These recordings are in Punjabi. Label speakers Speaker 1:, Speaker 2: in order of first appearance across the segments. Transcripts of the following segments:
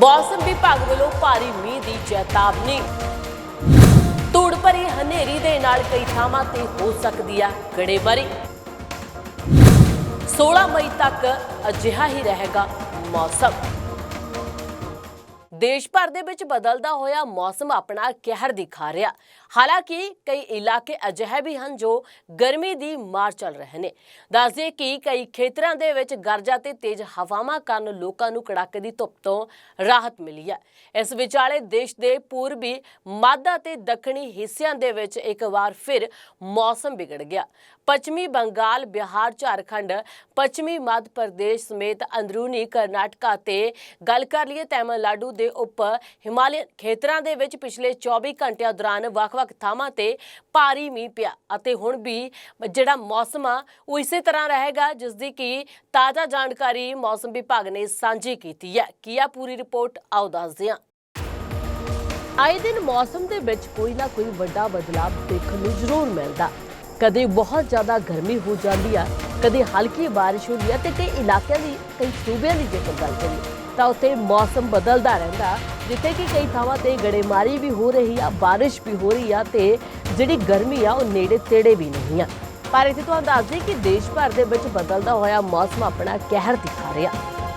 Speaker 1: ਮੌਸਮ ਵਿਭਾਗ ਵੱਲੋਂ ਭਾਰੀ ਮੀਂਹ ਦੀ ਚੇਤਾਵਨੀ। ਧੂੜ ਭਰੀ ਹਨੇਰੀ ਦੇ ਨਾਲ ਕਈ ਥਾਵਾਂ ਤੇ ਹੋ ਸਕਦੀ ਹੈ ਗੜੇਮਾਰੀ 16 ਮਈ ਤੱਕ ਅਜਿਹਾ ਹੀ ਰਹੇਗਾ ਮੌਸਮ। ਦੇਸ਼ ਭਰ ਦੇ ਵਿੱਚ ਬਦਲਦਾ ਹੋਇਆ ਮੌਸਮ ਆਪਣਾ ਕਹਿਰ ਦਿਖਾ ਰਿਹਾ। ਹਾਲਾਂਕਿ ਕਈ ਇਲਾਕੇ ਅਜਿਹੇ ਵੀ ਹਨ ਜੋ ਗਰਮੀ ਦੀ ਮਾਰ ਚੱਲ ਰਹੇ ਨੇ। ਦੱਸਦੇ ਕਿ ਕਈ ਖੇਤਰਾਂ ਦੇ ਵਿੱਚ ਗਰਜਾ ਤੇ ਤੇਜ਼ ਹਵਾਵਾਂ ਕਾਰਨ ਲੋਕਾਂ ਨੂੰ ਕੜਾਕੇ ਦੀ ਧੁੱਪ ਤੋਂ ਰਾਹਤ ਮਿਲੀ ਹੈ। ਇਸ ਵਿਚਾਲੇ ਦੇਸ਼ ਦੇ ਪੂਰਬੀ, ਮੱਧ ਅਤੇ ਦੱਖਣੀ ਹਿੱਸਿਆਂ ਦੇ ਵਿੱਚ ਇੱਕ ਵਾਰ ਫਿਰ ਮੌਸਮ ਵਿਗੜ ਗਿਆ। ਪੱਛਮੀ ਬੰਗਾਲ, ਬਿਹਾਰ, ਝਾਰਖੰਡ, ਪੱਛਮੀ ਮੱਧ ਪ੍ਰਦੇਸ਼ ਸਮੇਤ ਅੰਦਰੂਨੀ ਕਰਨਾਟਕਾ ਤੇ ਗੱਲ ਕਰ ਲਈਏ ਤਾਮਿਲਨਾਡੂ ਦੇ ਉਪ ਹਿਮਾਲਿਅਨ ਖੇਤਰਾਂ ਦੇ ਵਿੱਚ ਪਿਛਲੇ 24 ਘੰਟਿਆਂ ਦੌਰਾਨ ਵੱਖ-ਵੱਖ ਥਾਵਾਂ ਤੇ ਭਾਰੀ ਮੀਂਹ ਪਿਆ ਅਤੇ ਹੁਣ ਵੀ ਜਿਹੜਾ ਮੌਸਮ ਆ, ਉਹ ਇਸੇ ਤਰ੍ਹਾਂ ਰਹੇਗਾ ਜਿਸ ਦੀ ਕਿ ਤਾਜ਼ਾ ਜਾਣਕਾਰੀ ਮੌਸਮ ਵਿਭਾਗ ਨੇ ਸਾਂਝੀ ਕੀਤੀ ਹੈ। ਕੀ ਆ ਪੂਰੀ ਰਿਪੋਰਟ, ਆਓ ਦੱਸਦੇ ਹਾਂ। ਆਏ ਦਿਨ ਮੌਸਮ ਦੇ ਵਿੱਚ ਕੋਈ ਨਾ ਕੋਈ ਵੱਡਾ ਬਦਲਾਅ ਦੇਖਣ ਨੂੰ ਜ਼ਰੂਰ ਮਿਲਦਾ। ਕਦੇ ਬਹੁਤ ਜ਼ਿਆਦਾ ਗਰਮੀ ਹੋ ਜਾਂਦੀ ਆ, ਕਦੇ ਹਲਕੀ ਬਾਰਿਸ਼ ਹੁੰਦੀ ਆ ਤੇ ਕਈ ਇਲਾਕਿਆਂ ਦੀ, ਕਈ ਸੂਬਿਆਂ ਦੀ ਜੇਕਰ ਗੱਲ ਕਰੀਏ ਤਾਂ ਉੱਥੇ ਮੌਸਮ ਬਦਲਦਾ ਰਹਿੰਦਾ। ਜਿੱਥੇ ਕਿ ਕਈ ਥਾਵਾਂ ਤੇ ਗੜੇਮਾਰੀ ਵੀ ਹੋ ਰਹੀ ਆ, ਬਾਰਿਸ਼ ਵੀ ਹੋ ਰਹੀ ਆ ਤੇ ਜਿਹੜੀ ਗਰਮੀ ਆ, ਉਹ ਨੇੜੇ ਤੇੜੇ ਵੀ ਨਹੀਂ ਆ। ਪਰ ਇੱਥੇ ਤੁਹਾਨੂੰ ਦੱਸ ਦਈਏ ਕਿ ਦੇਸ਼ ਭਰ ਦੇ ਵਿੱਚ ਬਦਲਦਾ ਹੋਇਆ ਮੌਸਮ ਆਪਣਾ ਕਹਿਰ ਦਿਖਾ ਰਿਹਾ।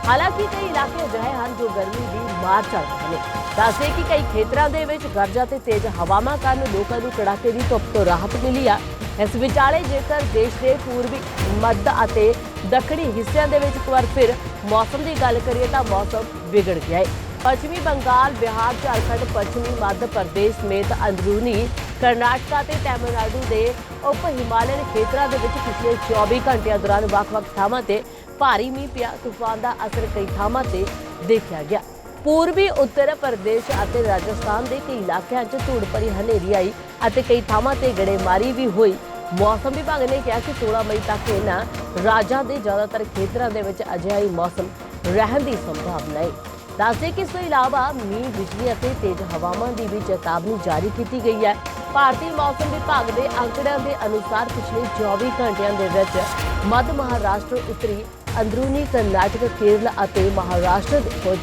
Speaker 1: ਹਾਲਾਂਕਿ ਕਈ ਇਲਾਕੇ ਅਜਿਹੇ ਹਨ ਜੋ ਗਰਮੀ ਦੀ ਮਾਰ ਚੱਲ ਰਹੇ ਨੇ। ਦੱਸਦੇ ਕਿ ਕਈ ਖੇਤਰਾਂ ਦੇ ਵਿੱਚ ਗਰਜਾ ਤੇ ਤੇਜ਼ ਹਵਾਵਾਂ ਕਾਰਨ ਲੋਕਾਂ ਨੂੰ ਕੜਾਕੇ ਦੀ ਧੁੱਪ ਤੋਂ ਰਾਹਤ ਮਿਲੀ ਆ। ਇਸ ਵਿਚਾਲੇ ਜੇਕਰ ਦੇਸ਼ ਦੇ ਪੂਰਬੀ, ਮੱਧ ਅਤੇ ਦੱਖਣੀ ਹਿੱਸਿਆਂ ਦੇ ਵਿੱਚ ਇੱਕ ਵਾਰ ਫਿਰ ਮੌਸਮ ਦੀ ਗੱਲ ਕਰੀਏ ਤਾਂ ਮੌਸਮ ਵਿਗੜ ਗਿਆ ਹੈ। ਪੱਛਮੀ ਬੰਗਾਲ, ਬਿਹਾਰ, ਝਾਰਖੰਡ, ਪੱਛਮੀ ਮੱਧ ਪ੍ਰਦੇਸ਼ ਸਮੇਤ ਅੰਦਰੂਨੀ ਕਰਨਾਟਕਾ ਤੇ ਤਾਮਿਲਨਾਡੂ ਦੇ ਉਪ ਹਿਮਾਲਿਅਨ ਖੇਤਰਾਂ ਦੇ ਵਿੱਚ ਪਿਛਲੇ 24 ਘੰਟਿਆਂ ਦੌਰਾਨ ਵੱਖ-ਵੱਖ ਥਾਵਾਂ ਤੇ ਭਾਰੀ ਮੀਂਹ ਪਿਆ। ਤੂਫਾਨ ਦਾ ਅਸਰ ਕਈ ਥਾਵਾਂ ਤੇ ਦੇਖਿਆ ਗਿਆ। ਪੂਰਬੀ, ਉੱਤਰ ਪ੍ਰਦੇਸ਼ ਅਤੇ ਰਾਜਸਥਾਨ ਦੇ ਕਈ ਇਲਾਕਿਆਂ 'ਚ ਧੂੜ ਭਰੀ ਹਨੇਰੀ ਆਈ ਅਤੇ ਕਈ ਥਾਵਾਂ ਤੇ ਗੜੇਮਾਰੀ ਵੀ ਹੋਈ। ਮੌਸਮ ਵਿਭਾਗ ਨੇ ਕਿਹਾ ਕਿ 16 ਮਈ ਤੱਕ ਇਹਨਾਂ ਰਾਜਾਂ ਦੇ ਜ਼ਿਆਦਾਤਰ ਖੇਤਰਾਂ ਦੇ ਵਿੱਚ ਅਜਿਹਾ ਹੀ ਮੌਸਮ ਰਹਿਣ ਦੀ ਸੰਭਾਵਨਾ ਹੈ। ਦੱਸਦੇ ਕਿ ਇਸ ਤੋਂ ਇਲਾਵਾ ਮੀਂਹ, ਬਿਜਲੀ ਅਤੇ ਤੇਜ਼ ਹਵਾਵਾਂ ਦੀ ਵੀ ਚੇਤਾਵਨੀ ਜਾਰੀ ਕੀਤੀ ਗਈ ਹੈ। ਭਾਰਤੀ ਮੌਸਮ ਵਿਭਾਗ ਦੇ ਅੰਕੜਿਆਂ ਦੇ ਅਨੁਸਾਰ ਪਿਛਲੇ 24 ਘੰਟਿਆਂ ਦੇ ਵਿੱਚ ਮੱਧ ਮਹਾਰਾਸ਼ਟਰ, ਉੱਤਰੀ ਅੰਦਰੂਨੀ ਕਰਨਾਟਕ, ਕੇਰਲ ਅਤੇ ਮਹਾਰਾਸ਼ਟਰ ਦੇ ਕੁਝ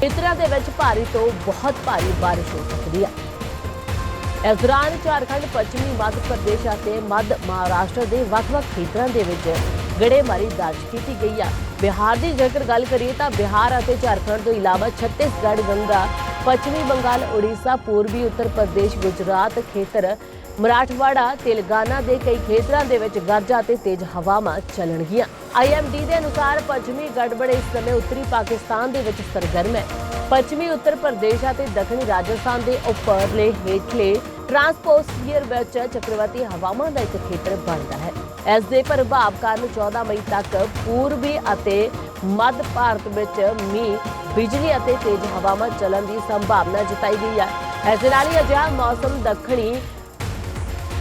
Speaker 1: ਖੇਤਰਾਂ ਦੇ ਵਿੱਚ ਭਾਰੀ ਤੋਂ ਬਹੁਤ ਭਾਰੀ ਬਾਰਿਸ਼ ਹੋ ਸਕਦੀ ਹੈ। ਇਸ ਦੌਰਾਨ ਝਾਰਖੰਡ, ਪੱਛਮੀ, ਮੱਧ ਪ੍ਰਦੇਸ਼ ਅਤੇ ਮੱਧ ਮਹਾਰਾਸ਼ਟਰ ਦੇ ਵੱਖ-ਵੱਖ ਖੇਤਰਾਂ ਦੇ ਵਿੱਚ ਗੜੇਮਾਰੀ ਦਰਜ ਕੀਤੀ ਗਈ ਹੈ ਬਿਹਾਰ ਦੀ ਜੇਕਰ ਗੱਲ ਕਰੀਏ ਤਾਂ ਬਿਹਾਰ ਅਤੇ ਝਾਰਖੰਡ ਤੋਂ ਇਲਾਵਾ ਛੱਤੀਸਗੜ੍ਹ, ਗੰਗਾ, ਪੱਛਮੀ ਬੰਗਾਲ, ਉੜੀਸਾ, ਪੂਰਬੀ, ਉੱਤਰ ਪ੍ਰਦੇਸ਼, ਗੁਜਰਾਤ ਖੇਤਰ ਮਰਾਠਵਾੜਾ, ਤੇਲੰਗਾਨਾ ਦੇ ਕਈ ਖੇਤਰਾਂ ਦੇ ਵਿੱਚ ਗਰਜਾ ਤੇ ਤੇਜ਼ ਹਵਾਵਾਂ ਚੱਲਣਗੀਆਂ। ਆਈਐਮਡੀ ਦੇ ਅਨੁਸਾਰ ਪੱਛਮੀ ਗੜਬੜ ਇਸ ਸਮੇਂ ਉੱਤਰੀ ਪਾਕਿਸਤਾਨ ਦੇ ਵਿੱਚ ਸਰਗਰਮ ਹੈ। ਪੱਛਮੀ ਉੱਤਰ ਪ੍ਰਦੇਸ਼ ਅਤੇ ਦੱਖਣੀ ਰਾਜਸਥਾਨ ਦੇ ਉੱਪਰਲੇ ਹੇਠਲੇ ਟਰਾਂਸਪੋਸਫੀਅਰ ਵਿੱਚ ਚੱਕਰਵਾਤੀ ਹਵਾਵਾਂ ਦਾ ਇੱਕ ਖੇਤਰ ਬਣਦਾ ਹੈ। ਇਸ ਦੇ ਪ੍ਰਭਾਵ ਕਾਰਨ 14 ਮਈ ਤੱਕ ਪੂਰਬੀ ਅਤੇ ਮੱਧ ਭਾਰਤ ਵਿੱਚ ਮੀਂਹ, ਬਿਜਲੀ ਅਤੇ ਤੇਜ਼ ਹਵਾਵਾਂ ਚੱਲਣ ਦੀ ਸੰਭਾਵਨਾ ਜਤਾਈ ਗਈ ਹੈ। ਇਸ ਦੇ ਨਾਲ ਹੀ ਅਜਿਹਾ ਮੌਸਮ ਦੱਖਣੀ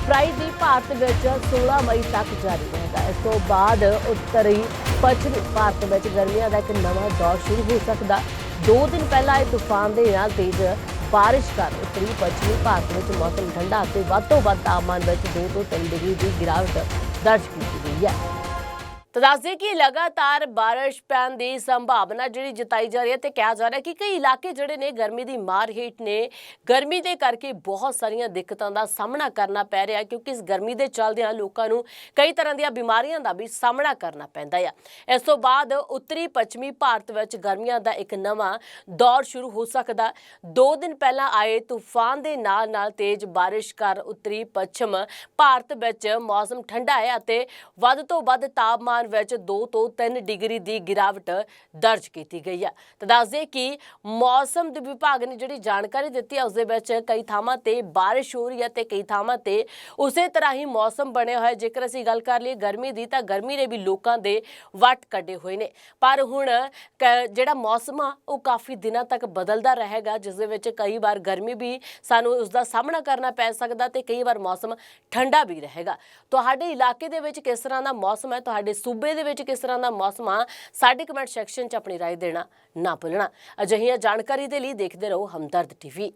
Speaker 1: ਪ੍ਰਾਈਦੀ ਭਾਰਤ ਵਿੱਚ 16 ਮਈ ਤੱਕ ਜਾਰੀ ਰਹੇਗਾ। ਇਸ ਤੋਂ ਬਾਅਦ ਉੱਤਰੀ ਪੱਛਮੀ ਭਾਰਤ ਵਿੱਚ ਗਰਮੀਆਂ ਦਾ ਇੱਕ ਨਵਾਂ ਦੌਰ ਸ਼ੁਰੂ ਹੋ ਸਕਦਾ। ਦੋ ਦਿਨ ਪਹਿਲਾਂ ਇਹ ਤੂਫਾਨ ਦੇ ਨਾਲ ਤੇਜ਼ ਬਾਰਿਸ਼ ਕਾਰਨ ਉੱਤਰੀ ਪੱਛਮੀ ਭਾਰਤ ਵਿੱਚ ਮੌਸਮ ਠੰਡਾ ਅਤੇ ਵੱਧ ਤੋਂ ਵੱਧ ਤਾਪਮਾਨ ਵਿੱਚ 2 ਤੋਂ 3 ਡਿਗਰੀ ਦੀ ਗਿਰਾਵਟ ਦਰਜ ਕੀਤੀ ਗਈ ਹੈ। ਤਾਂ ਦੱਸਦੇ ਕਿ ਲਗਾਤਾਰ ਬਾਰਿਸ਼ ਪੈਣ ਦੀ ਸੰਭਾਵਨਾ ਜਿਹੜੀ ਜਤਾਈ ਜਾ ਰਹੀ ਹੈ ਤੇ ਕਿਹਾ ਜਾ ਰਿਹਾ ਕਿ ਕਈ ਇਲਾਕੇ ਜਿਹੜੇ ਨੇ ਗਰਮੀ ਦੀ ਮਾਰ ਹੇਠ ਨੇ, ਗਰਮੀ ਦੇ ਕਰਕੇ ਬਹੁਤ ਸਾਰੀਆਂ ਦਿੱਕਤਾਂ ਦਾ ਸਾਹਮਣਾ ਕਰਨਾ ਪੈ ਰਿਹਾ ਕਿਉਂਕਿ ਇਸ ਗਰਮੀ ਦੇ ਚੱਲਦਿਆਂ ਲੋਕਾਂ ਨੂੰ ਕਈ ਤਰ੍ਹਾਂ ਦੀਆਂ ਬਿਮਾਰੀਆਂ ਦਾ ਵੀ ਸਾਹਮਣਾ ਕਰਨਾ ਪੈਂਦਾ ਆ। ਇਸ ਤੋਂ ਬਾਅਦ ਉੱਤਰੀ ਪੱਛਮੀ ਭਾਰਤ ਵਿੱਚ ਗਰਮੀਆਂ ਦਾ ਇੱਕ ਨਵਾਂ ਦੌਰ ਸ਼ੁਰੂ ਹੋ ਸਕਦਾ। ਦੋ ਦਿਨ ਪਹਿਲਾਂ ਆਏ ਤੂਫਾਨ ਦੇ ਨਾਲ ਨਾਲ ਤੇਜ਼ ਬਾਰਿਸ਼ ਕਰ ਉੱਤਰੀ ਪੱਛਮ ਭਾਰਤ ਵਿੱਚ ਮੌਸਮ ਠੰਡਾ ਹੈ ਅਤੇ ਵੱਧ ਤੋਂ ਵੱਧ ਤਾਪਮਾਨ ਵਿੱਚ 2 ਤੋਂ 3 ਡਿਗਰੀ ਦੀ ਗਿਰਾਵਟ ਦਰਜ ਕੀਤੀ ਗਈ ਹੈ। ਤਾਂ ਦੱਸਦੇ ਕਿ ਮੌਸਮ ਦੇ ਵਿਭਾਗ ਨੇ ਜਿਹੜੀ ਜਾਣਕਾਰੀ ਦਿੱਤੀ ਹੈ, ਉਸ ਦੇ ਵਿੱਚ ਕਈ ਥਾਵਾਂ ਤੇ ਬਾਰਿਸ਼ ਹੋ ਰਹੀ ਹੈ ਤੇ ਕਈ ਥਾਵਾਂ ਤੇ ਉਸੇ ਤਰ੍ਹਾਂ ਹੀ ਮੌਸਮ ਬਣਿਆ ਹੋਇਆ ਜੇਕਰ ਅਸੀਂ ਗੱਲ ਕਰ ਲਈਏ ਗਰਮੀ ਦੀ, ਤਾਂ ਗਰਮੀ ਨੇ ਵੀ ਲੋਕਾਂ ਦੇ ਵੱਟ ਕੱਢੇ ਹੋਏ ਨੇ। ਪਰ ਹੁਣ ਕ- ਜਿਹੜਾ ਮੌਸਮ ਆ, ਉਹ ਕਾਫੀ ਦਿਨਾਂ ਤੱਕ ਬਦਲਦਾ ਰਹੇਗਾ, ਜਿਸ ਦੇ ਵਿੱਚ ਕਈ ਵਾਰ ਗਰਮੀ ਵੀ ਸਾਨੂੰ ਉਸ ਦਾ ਸਾਹਮਣਾ ਕਰਨਾ ਪੈ ਸਕਦਾ ਤੇ ਕਈ ਵਾਰ ਮੌਸਮ ਠੰਡਾ ਵੀ ਰਹੇਗਾ। ਤੁਹਾਡੇ ਇਲਾਕੇ ਦੇ ਵਿੱਚ ਕਿਸ ਤਰ੍ਹਾਂ ਦਾ ਮੌਸਮ ਹੈ? ਤੁਹਾਡੇ ਸੂਬੇ ਦੇ ਵਿੱਚ ਕਿਸ ਤਰ੍ਹਾਂ ਦਾ ਮੌਸਮ ਆ ਸਾਡੇ ਕਮੈਂਟ ਸੈਕਸ਼ਨ 'ਚ ਆਪਣੀ رائے ਦੇਣਾ ਨਾ ਭੁੱਲਣਾ ਅਜਿਹੀਆਂ ਜਾਣਕਾਰੀ ਦੇ ਲਈ ਦੇਖਦੇ ਰਹੋ ਹਮਦਰਦ ਟੀਵੀ